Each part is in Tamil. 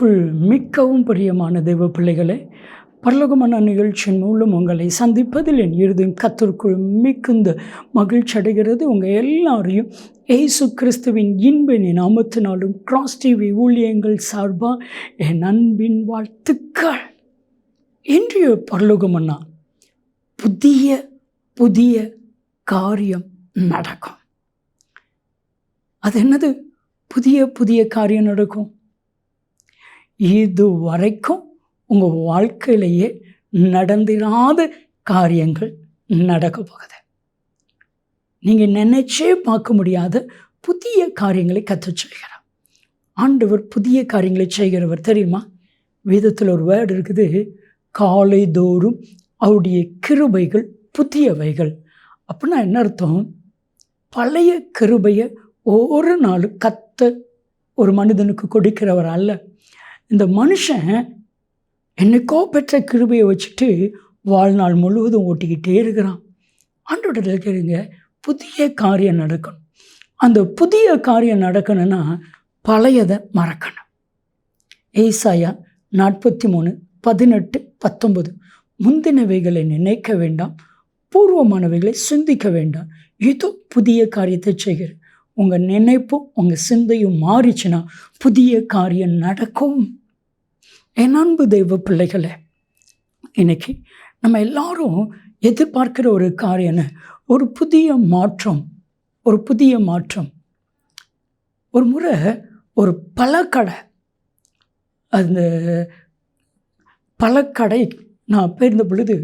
கிறிஸ்துக்குள் மிக்கவும் பிரியமான தெய்வ பிள்ளைகளே பரலோகமான நிகழ்ச்சியின் மூலம் உங்களை சந்திப்பதில் என் இருதயம் கத்திற்குள் மிகுந்த மகிழ்ச்சி அடைகிறது. உங்கள் எல்லாரையும் ஏசு கிறிஸ்துவின் இன்பனின் நாமத்தினாலும் கிராஸ் டிவி ஊழியங்கள் சார்பாக என் அன்பின் வாழ்த்துக்கள். இன்றைய பரலோகமன்னா புதிய புதிய காரியம் நடக்கும். அது என்னது? புதிய புதிய காரியம் நடக்கும். இது வரைக்கும் உங்கள் வாழ்க்கையிலேயே நடந்திராத காரியங்கள் நடக்க போகுது. நீங்கள் நினைச்சே பார்க்க முடியாத புதிய காரியங்களை கற்று செய்கிறார் ஆண்டவர் புதிய காரியங்களை செய்கிறவர் தெரியுமா? வேதத்தில் ஒரு வேர்டு இருக்குது காலை தோறும் அவருடைய கிருபைகள் புதியவைகள். அப்படின்னா என்ன அர்த்தம்? பழைய கிருபையை ஒவ்வொரு நாளும் கத்த ஒரு மனிதனுக்கு கொடுக்கிறவர் அல்ல. இந்த மனுஷன் என்னைக்கோ பெற்ற கிருபையை வச்சுட்டு வாழ்நாள் முழுவதும் ஓட்டிக்கிட்டே இருக்கிறான். ஆண்டோட இருக்கிறீங்க புதிய காரியம் நடக்கணும். அந்த புதிய காரியம் நடக்கணும்னா பழையதை மறக்கணும். ஏசாயா நாற்பத்தி மூணு பதினெட்டு பத்தொன்பது. முந்தினவைகளை நினைக்க வேண்டாம் பூர்வமானவைகளை சிந்திக்க வேண்டாம். இதோ புதிய காரியத்தை செய்கிறேன். உங்கள் நினைப்பும் உங்கள் சிந்தையும் மாறிச்சுன்னா புதிய காரியம் நடக்கும். என் அன்பு தெய்வ பிள்ளைகளை இன்னைக்கு நம்ம எல்லாரும் எதிர்பார்க்கிற ஒரு காரியம் ஒரு புதிய மாற்றம் ஒரு புதிய மாற்றம். ஒரு முறை ஒரு பழக்கடை அந்த பழக்கடை நான் போயிருந்த பொழுது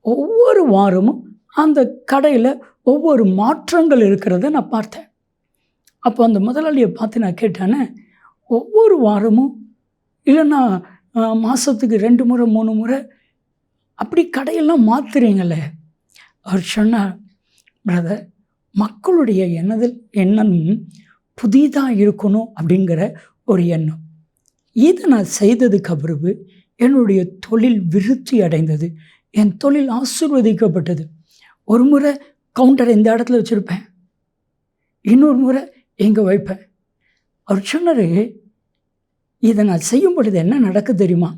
ஒவ்வொரு வாரமும் அந்த கடையில் ஒவ்வொரு மாற்றங்கள் இருக்கிறத நான் பார்த்தேன். அப்போ அந்த முதலாளியை பார்த்து நான் கேட்டேனே ஒவ்வொரு வாரமும் இல்லைன்னா மாதத்துக்கு ரெண்டு முறை மூணு முறை அப்படி கடையெல்லாம் மாற்றுறீங்களே அவர் சொன்னார் பிரதர் மக்களுடைய எண்ணதில் எண்ணம் புதிதாக இருக்கணும் அப்படிங்கிற ஒரு எண்ணம். இதை நான் செய்ததுக்கு பிறகு என்னுடைய தொழில் விருத்தி அடைந்தது. என் தொழில் ஆசிர்வதிக்கப்பட்டது. ஒரு முறை கவுண்டர் இந்த இடத்துல வச்சுருப்பேன். இன்னொரு முறை எங்கே வைப்பேன் அவர் சொன்னார் இதை நான் செய்யும் பொழுது என்ன நடக்கு தெரியுமா?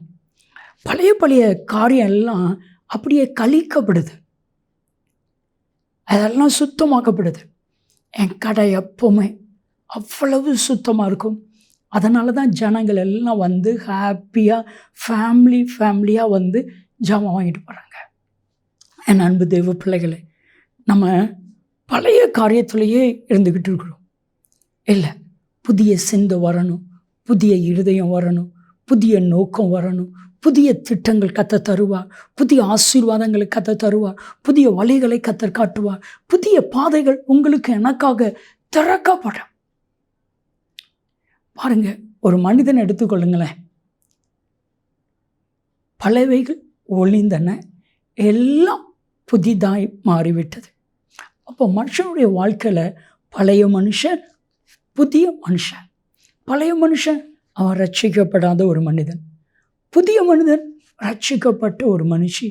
பழைய பழைய காரியம் எல்லாம் அப்படியே கழிக்கப்படுது. அதெல்லாம் சுத்தமாக்கப்படுது. என் கடை எப்போவுமே அவ்வளவு சுத்தமாக இருக்கும். அதனால தான் ஜனங்கள் எல்லாம் வந்து ஹாப்பியாக ஃபேமிலி ஃபேமிலியாக வந்து ஜாமான் வாங்கிட்டு போகிறாங்க என் அன்பு தெய்வ பிள்ளைகளே நம்ம பழைய காரியத்திலேயே இருந்துக்கிட்டு இருக்கிறோம். இல்லை புதிய சிந்தை வரணும் புதிய இருதயம் வரணும் புதிய நோக்கம் வரணும் புதிய திட்டங்கள் கத்த தருவார் புதிய ஆசீர்வாதங்களை கத்த தருவார் புதிய வழிகளை கத்த காட்டுவார் புதிய பாதைகள் உங்களுக்கு எனக்காக திறக்கப்படும். பாருங்க ஒரு மனிதன் எடுத்துக்கொள்ளுங்களேன். பலவைகள் ஒளிந்தன எல்லாம் புதிதாய் மாறிவிட்டது. அப்போ மனுஷனுடைய வாழ்க்கையில் பழைய மனுஷன் புதிய மனுஷன். பழைய மனுஷன் அவன் ரட்சிக்கப்படாத ஒரு மனிதன். புதிய மனிதன் ரட்சிக்கப்பட்ட ஒரு மனுஷி.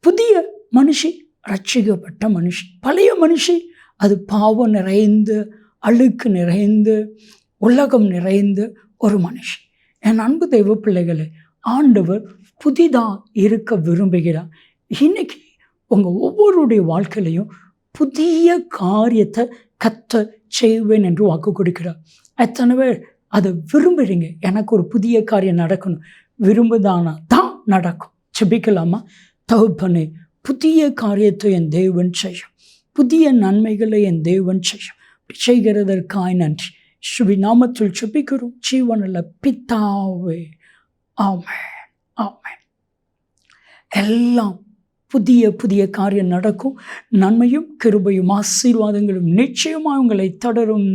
புதிய மனுஷி ரட்சிக்கப்பட்ட மனுஷி. பழைய மனுஷி அது பாவம் நிறைந்து அழுக்கு நிறைந்து உலகம் நிறைந்து ஒரு மனுஷி. என் அன்பு தெய்வ பிள்ளைகளை ஆண்டவர் புதிதாக இருக்க விரும்புகிறார். இன்னைக்கு உங்கள் ஒவ்வொருடைய வாழ்க்கையிலையும் புதிய காரியத்தை கத்த செய்வேன் என்று வாக்கு கொடுக்கிறார். எத்தனை பேர் அதை விரும்புகிறீங்க எனக்கு ஒரு புதிய காரியம் நடக்கணும். விரும்புதானா? தான் நடக்கும். செபிக்கலாமா தகுப்பனே புதிய காரியத்தை என் தேவன் செய்யும். புதிய நன்மைகளை என் தேவன் செய்யும். செய்கிறதற்காய் நன்றி. ஸ்ரீ நாமத்தில் செபிக்கிறோம் ஜீவனில் பித்தாவே ஆமே ஆமே எல்லாம் புதிய புதிய காரியம் நடக்கும். நன்மையும் கிருபையும் ஆசீர்வாதங்களும் நிச்சயமாக உங்களை தொடரும்.